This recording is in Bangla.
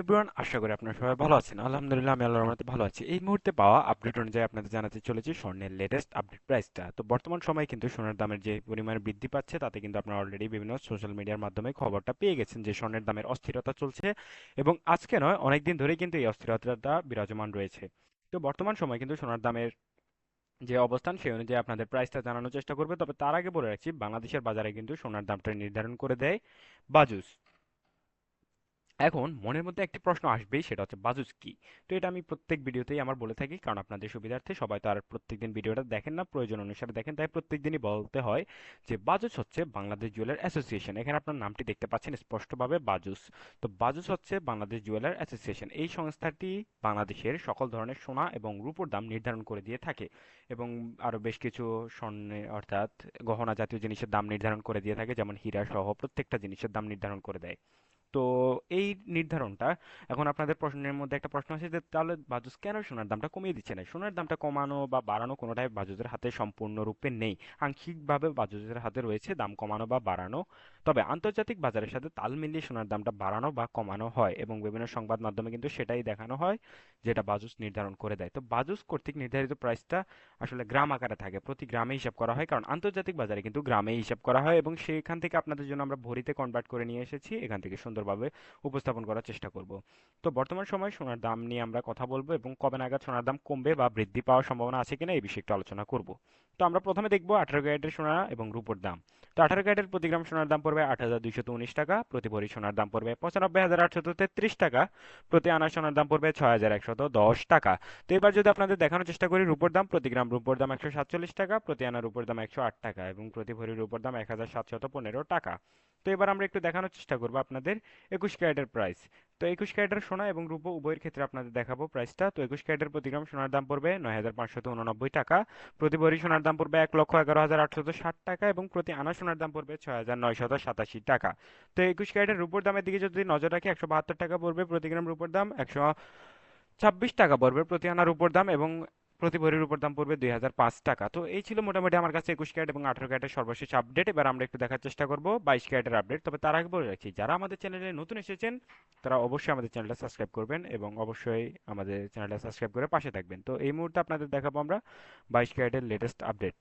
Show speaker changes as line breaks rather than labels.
এভরিওয়ান আশা করি আপনারা সবাই ভালো আছেন। আলহামদুলিল্লাহ, আমি আল্লাহর রহমতে ভালো আছি। এই মুহূর্তে পাওয়া আপডেট অনুযায়ী আপনাদের জানাতে চলেছি স্বর্ণের লেটেস্ট আপডেট প্রাইসটা তো বর্তমান সময়ে কিন্তু সোনার দামের যে পরিমাণ বৃদ্ধি পাচ্ছে, তাতে কিন্তু আপনারা অলরেডি বিভিন্ন সোশ্যাল মিডিয়ার মাধ্যমে খবরটা পেয়ে গেছেন যে স্বর্ণের দামের অস্থিরতা চলছে এবং আজকে নয়, অনেকদিন ধরেই কিন্তু এই অস্থিরতাটা বিরাজমান রয়েছে। তো বর্তমান সময়ে কিন্তু সোনার দামের যে অবস্থান, সেই অনুযায়ী আপনাদের প্রাইসটা জানানোর চেষ্টা করবে। তবে তার আগে বলে রাখছি, বাংলাদেশের বাজারে কিন্তু সোনার দামটা নির্ধারণ করে দেয় বাজুস। এখন মনের মধ্যে একটি প্রশ্ন আসবেই সেটা হচ্ছে বাজুস কি? তো এটা আমি প্রত্যেক ভিডিওতেই আমার বলে থাকি, কারণ আপনাদের সুবিধার্থে সবাই তো আর প্রত্যেকদিন ভিডিওটা দেখেন না, প্রয়োজন অনুসারে দেখেন, তাই প্রত্যেকদিনই বলতে হয় যে বাজুস হচ্ছে বাংলাদেশ জুয়েলার অ্যাসোসিয়েশন। এখানে আপনার নামটি দেখতে পাচ্ছেন স্পষ্টভাবে বাজুস। তো বাজুস হচ্ছে বাংলাদেশ জুয়েলার অ্যাসোসিয়েশন। এই সংস্থাটি বাংলাদেশের সকল ধরনের সোনা এবং রূপোর দাম নির্ধারণ করে দিয়ে থাকে এবং আরও বেশ কিছু স্বর্ণে, অর্থাৎ গহনা জাতীয় জিনিসের দাম নির্ধারণ করে দিয়ে থাকে, যেমন হীরা সহ প্রত্যেকটা জিনিসের দাম নির্ধারণ করে দেয়। তো এই নির্ধারণটা, এখন আপনাদের প্রশ্নের মধ্যে একটা প্রশ্ন আছে যে, তাহলে বাজুস কেন সোনার দামটা কমিয়ে দিচ্ছে না? সোনার দামটা কমানো বা বাড়ানো কোনোটাই বাজুজের হাতে সম্পূর্ণরূপে নেই। আংশিকভাবে বাজুজের হাতে রয়েছে দাম কমানো বা বাড়ানো। তবে আন্তর্জাতিক বাজারের সাথে তাল মিলিয়ে সোনার দামটা বাড়ানো বা কমানো হয় এবং বিভিন্ন সংবাদ মাধ্যমে কিন্তু সেটাই দেখানো হয়, যেটা বাজুস নির্ধারণ করে দেয়। তো বাজুস কর্তৃক নির্ধারিত প্রাইসটা আসলে গ্রাম আকারে থাকে, প্রতি গ্রামে হিসাব করা হয়, কারণ আন্তর্জাতিক বাজারে কিন্তু গ্রামে হিসাব করা হয় এবং সেখান থেকে আপনাদের জন্য আমরা ভরিতে কনভার্ট করে নিয়ে এসেছি, এখান থেকে সুন্দরভাবে উপস্থাপন করার চেষ্টা করব। তো বর্তমান সময়ে সোনার দাম নিয়ে আমরা কথা বলব এবং কবে নাগাদ সোনার দাম কমবে বা বৃদ্ধি পাওয়ার সম্ভাবনা আছে কিনা এই বিষয়ে একটু আলোচনা করব। তো আমরা প্রথমে দেখব আঠারো ক্যারেটের সোনা এবং রূপোর দাম। তো আঠারো ক্যারেটের প্রতি গ্রাম সোনার দাম পড়বে আট হাজার দুইশত উনিশ টাকা, প্রতি ভরি সোনার দাম পড়বে পঁচানব্বই হাজার আটশত তেত্রিশ টাকা, প্রতি আনা সোনার দাম পড়বে ছয় হাজার একশত দশ টাকা। তো এবার যদি আপনাদের দেখানোর চেষ্টা করি, রূপোর দাম, প্রতি গ্রাম রূপোর দাম একশো সাতচল্লিশ টাকা, প্রতি আনা রূপোর দাম একশো আট টাকা এবং প্রতি ভরি রূপোর দাম এক হাজার সাতশত পনেরো টাকা। তো এবার আমরা একটু দেখানোর চেষ্টা করব আপনাদের একুশ ক্যারেটের প্রাইস তো একুশ ক্যারেটের সোনা এবং রূপো উভয়ের ক্ষেত্রে আপনাদের দেখাবো প্রাইসটা তো একুশ ক্যারেটের প্রতি গ্রাম সোনার দাম পড়বে নয় হাজার পাঁচশত উননব্বই টাকা। প্রতি ভরি সোনার দাম পড়বে এক লক্ষ এগারো হাজার আটশত ষাট টাকা এবং প্রতি আনা সোনার দাম পড়বে ছয় হাজার নয়শত সাতাশি টাকা। তো একুশ ক্যারেটের রূপোর দামের দিকে যদি নজর রাখি, একশো বাহাত্তর টাকা পড়বে প্রতি গ্রাম রূপোর দাম, একশো ছাব্বিশ টাকা পড়বে প্রতি আনার উপর দাম এবং প্রতি ভরির উপর দাম পড়বে দুই হাজার পাঁচ টাকা। তো এই ছিল মোটামুটি আমার কাছে একুশ ক্যারেট এবং আঠারো ক্যারেটের সর্বশেষ আপডেট। এবার আমরা একটু দেখার চেষ্টা করব বাইশ ক্যারেটের আপডেট। তবে তার আগে বলে রাখছি যারা আমাদের চ্যানেলে নতুন এসেছেন, তারা অবশ্যই আমাদের চ্যানেলটা সাবস্ক্রাইব করবেন এবং অবশ্যই আমাদের চ্যানেলটা সাবস্ক্রাইব করে পাশে থাকবেন। তো এই মুহূর্তে আপনাদের দেখাবো আমরা বাইশ ক্যারেটের লেটেস্ট আপডেট